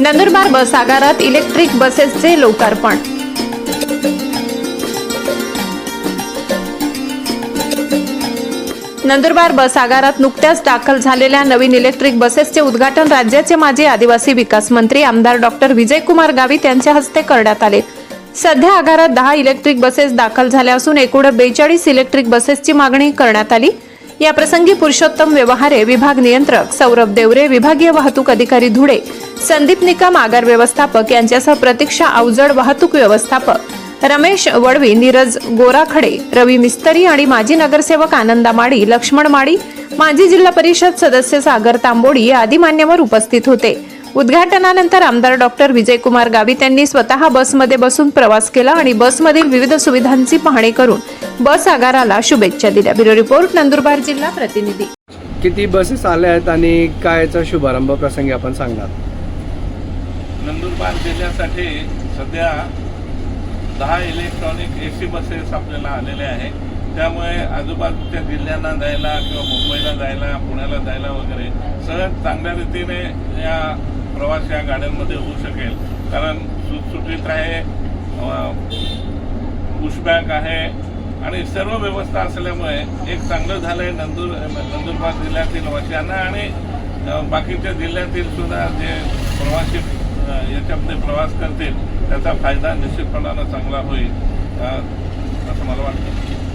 नंदुरबार बस आगारात इलेक्ट्रिक बसेसचे लोकार्पण. नंदुरबार बस आगारात नुकत्याच दाखल झालेल्या नवीन इलेक्ट्रिक बसेसचे उद्घाटन राज्याचे माजी आदिवासी विकास मंत्री आमदार डॉक्टर विजयकुमार गावित यांच्या हस्ते करण्यात आले. सध्या आगारात दहा इलेक्ट्रिक बसेस दाखल झाल्या असून एकूण बेचाळीस इलेक्ट्रिक बसेसची मागणी करण्यात आली. या प्रसंगी पुरुषोत्तम व्यवहारे विभाग नियंत्रक सौरभ देवरे विभागीय वाहतूक अधिकारी धुळे संदीप निकम आगार व्यवस्थापक यांच्यासह प्रतीक्षा अवजड वाहतूक व्यवस्थापक रमेश वडवी नीरज गोराखडे रवी मिस्तरी आणि माजी नगरसेवक आनंदा माडी लक्ष्मण माडी माजी जिल्हा परिषद सदस्य सागर तांबोडी आदी मान्यवर उपस्थित होते. उद्घाटनानंतर आमदार डॉक्टर विजयकुमार गावित यांनी स्वतः बसमध्ये बसून प्रवास केला आणि बसमधील विविध सुविधांची पाहणी करून बस आगाराला शुभेच्छा दिल्या. ब्युरो रिपोर्ट नंदुरबार जिल्हा प्रतिनिधी. किती बसेस आल्या आहेत आणि काय याचा शुभारंभ प्रसंगी आपण सांगणार. नंदुरबार जिल्ह्यासाठी सध्या दहा इलेक्ट्रॉनिक ए सी बसेस आपल्याला आलेले आहे त्यामुळे आजूबाजूच्या जिल्ह्यांना जायला किंवा मुंबईला जायला पुण्याला जायला वगैरे सहज चांगल्या रीतीने या प्रवास या गाड्यांमध्ये होऊ शकेल. कारण सुटसुटीत आहे पुशबॅक आहे आणि सर्व व्यवस्था असल्यामुळे एक चांगलं झालं आहे नंदुर नंदुरबार जिल्ह्यातील वासियांना आणि बाकीच्या जिल्ह्यातील सुद्धा जे प्रवासी याच्यामध्ये प्रवास करतील त्याचा फायदा निश्चितपणानं चांगला होईल. असं मला वाटतं.